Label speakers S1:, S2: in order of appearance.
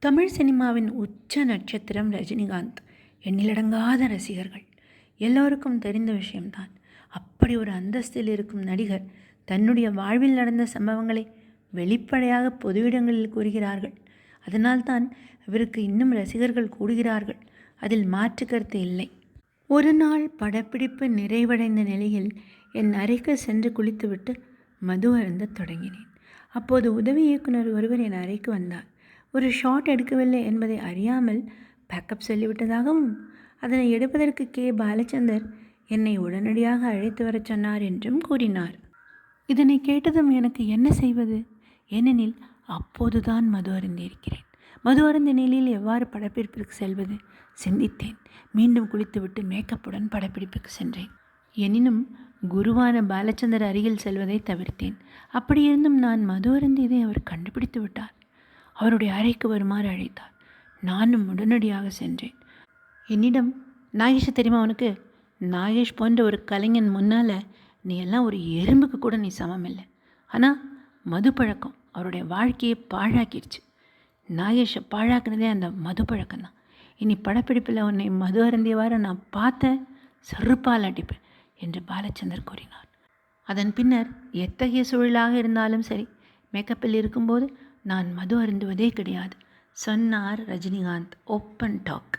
S1: தமிழ் சினிமாவின் உச்ச நட்சத்திரம் ரஜினிகாந்த். எண்ணிலடங்காத ரசிகர்கள். எல்லோருக்கும் தெரிந்த விஷயம்தான். அப்படி ஒரு அந்தஸ்தில் இருக்கும் நடிகர் தன்னுடைய வாழ்வில் நடந்த சம்பவங்களை வெளிப்படையாக பொது இடங்களில் கூறுகிறார்கள். அதனால்தான் இவருக்கு இன்னும் ரசிகர்கள் கூடுகிறார்கள். அதில் மாற்று கருத்து இல்லை. ஒரு நாள் படப்பிடிப்பு நிறைவடைந்த நிலையில் என் அறைக்கு சென்று குளித்துவிட்டு மது அருந்த தொடங்கினேன். அப்போது உதவி இயக்குனர் ஒருவர் என் அறைக்கு வந்தார். ஒரு ஷாட் எடுக்கவில்லை என்பதை அறியாமல் பேக்கப் சொல்லிவிட்டதாகவும் அதனை எடுப்பதற்கு கே. பாலச்சந்தர் என்னை உடனடியாக அழைத்து வரச் சொன்னார் என்றும் கூறினார். இதனை கேட்டதும் எனக்கு என்ன செய்வது? ஏனெனில் அப்போதுதான் மது அருந்திருக்கிறேன் மது அருந்த நிலையில் எவ்வாறு படப்பிடிப்பிற்கு செல்வது? சிந்தித்தேன். மீண்டும் குளித்துவிட்டு மேக்கப்புடன் படப்பிடிப்புக்கு சென்றேன். எனினும் குருவான பாலச்சந்தர் அருகில் செல்வதை தவிர்த்தேன். அப்படியிருந்தும் நான் மது அருந்தியதை அவர் கண்டுபிடித்து விட்டார் அவருடைய அறைக்கு வருமாறு அழைத்தார். நானும் உடனடியாக சென்றேன். என்னிடம் நாகேஷை தெரியுமா உனக்கு? நாகேஷ் போன்ற ஒரு கலைஞன் முன்னால் நீ எல்லாம் ஒரு எறும்புக்கு கூட நீ சமம் இல்லை. ஆனால் மது பழக்கம் அவருடைய வாழ்க்கையை பாழாக்கிடுச்சு. நாகேஷை பாழாக்குனதே அந்த மது பழக்கம் தான். இனி படப்பிடிப்பில் உன்னை மது அருந்தியவாறு நான் பார்த்தேன் செருப்பால் அடிப்பேன் என்று பாலச்சந்தர் கூறினார். அதன் பின்னர் எத்தகைய சூழலாக இருந்தாலும் சரி மேக்கப்பில் இருக்கும்போது நான் மது அருந்துவதே கிடையாது சொன்னார் ரஜினிகாந்த். Open talk.